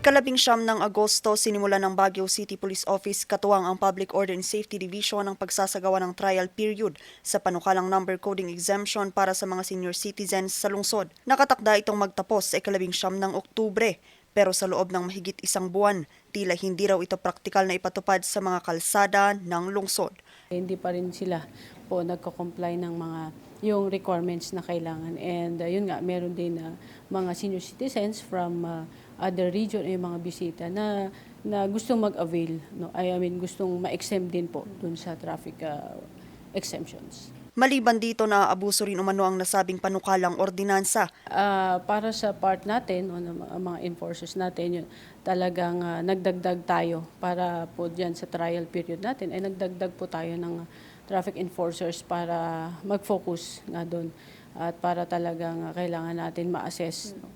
Ikalabing siyam ng Agosto, sinimula ng Baguio City Police Office katuwang ang Public Order and Safety Division ang pagsasagawa ng trial period sa panukalang number coding exemption para sa mga senior citizens sa lungsod. Nakatakda itong magtapos sa ikalabing siyam ng Oktubre, pero sa loob ng mahigit isang buwan, tila hindi raw ito praktikal na ipatupad sa mga kalsada ng lungsod. Hindi pa rin sila po nagko-comply ng mga yung requirements na kailangan. And uh, yun nga, meron din na mga senior citizens from uh, other region ay mga bisita na na gustong mag-avail, no? I mean gustong ma-exempt din po dun sa traffic uh, exemptions. Maliban dito na abuso rin umano ang nasabing panukalang ordinansa Ah, para sa part natin, o ng mga, enforcers natin, yun, talagang ah, nagdagdag tayo para po dyan sa trial period natin, ay nagdagdag po tayo ng traffic enforcers para mag-focus nga doon at para talagang kailangan natin ma-assess no,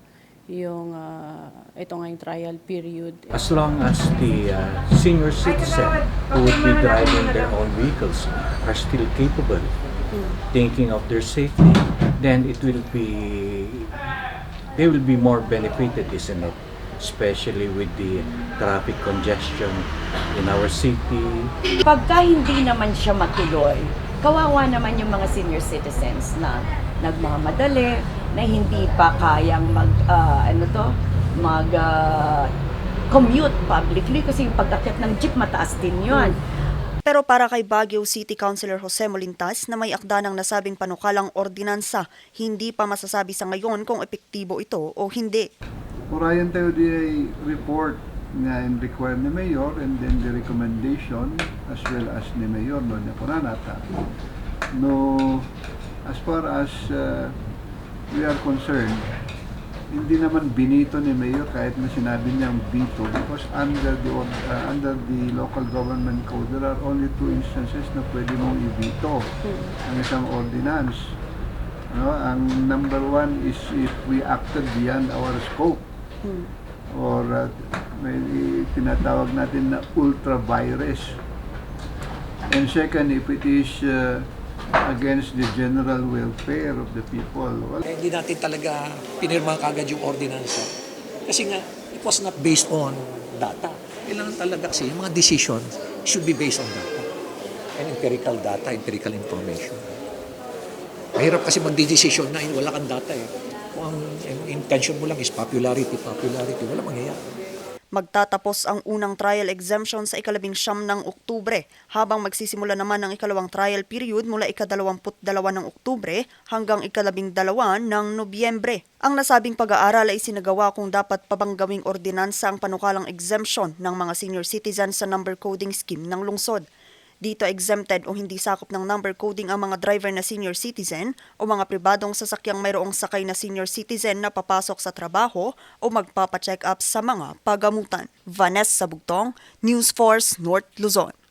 yung ah, ito nga yung trial period. As long as the uh, senior citizen who would be driving their own vehicles are still capable, thinking of their safety, then it will be, they will be more benefited, isn't it? Especially with the traffic congestion in our city, Pagka hindi naman siya matuloy, kawawa naman yung mga senior citizens na nagmamadali, na hindi pa kayang mag, ah, ano to, mag ah, commute publicly kasi yung pagkakit ng jeep mataas din yun. Pero para kay Baguio City Councilor Jose Molintas na may akda ng nasabing panukalang ordinansa, hindi pa masasabi sa ngayon kung epektibo ito o hindi. Urayan tayo di report nga in require ni Mayor and then the recommendation as well as ni Mayor no ni Kunanata. No, as far as uh, we are concerned, hindi naman binito ni Mayor kahit na sinabi niyang bito because under the uh, under the local government code there are only two instances na pwede mong ibito ang isang ordinance. Ano, ang number one is if we acted beyond our scope. Or uh, may tinatawag natin na ultra virus. And second, if it is uh, against the general welfare of the people. Well, Eh, hindi natin talaga pinirma kagad yung ordinansa. Kasi nga, it was not based on data. Kailangan talaga kasi yung mga decisions should be based on data. And empirical data, empirical information. Mahirap kasi magdi-decision na wala kang data eh. Kung ang intention mo lang is popularity, popularity, wala mangyayari. Magtatapos ang unang trial exemption sa ikalabing siyam ng Oktubre, habang magsisimula naman ang ikalawang trial period mula ikadalawamput dalawa ng Oktubre hanggang ikalabing dalawa ng Nobyembre. Ang nasabing pag-aaral ay sinagawa kung dapat pa bang gawing ordinansa ang panukalang exemption ng mga senior citizens sa number coding scheme ng lungsod. Dito exempted o hindi sakop ng number coding ang mga driver na senior citizen o mga pribadong sasakyang mayroong sakay na senior citizen na papasok sa trabaho o magpapa-check up sa mga pagamutan. Vanessa Bugtong, News Force, North Luzon.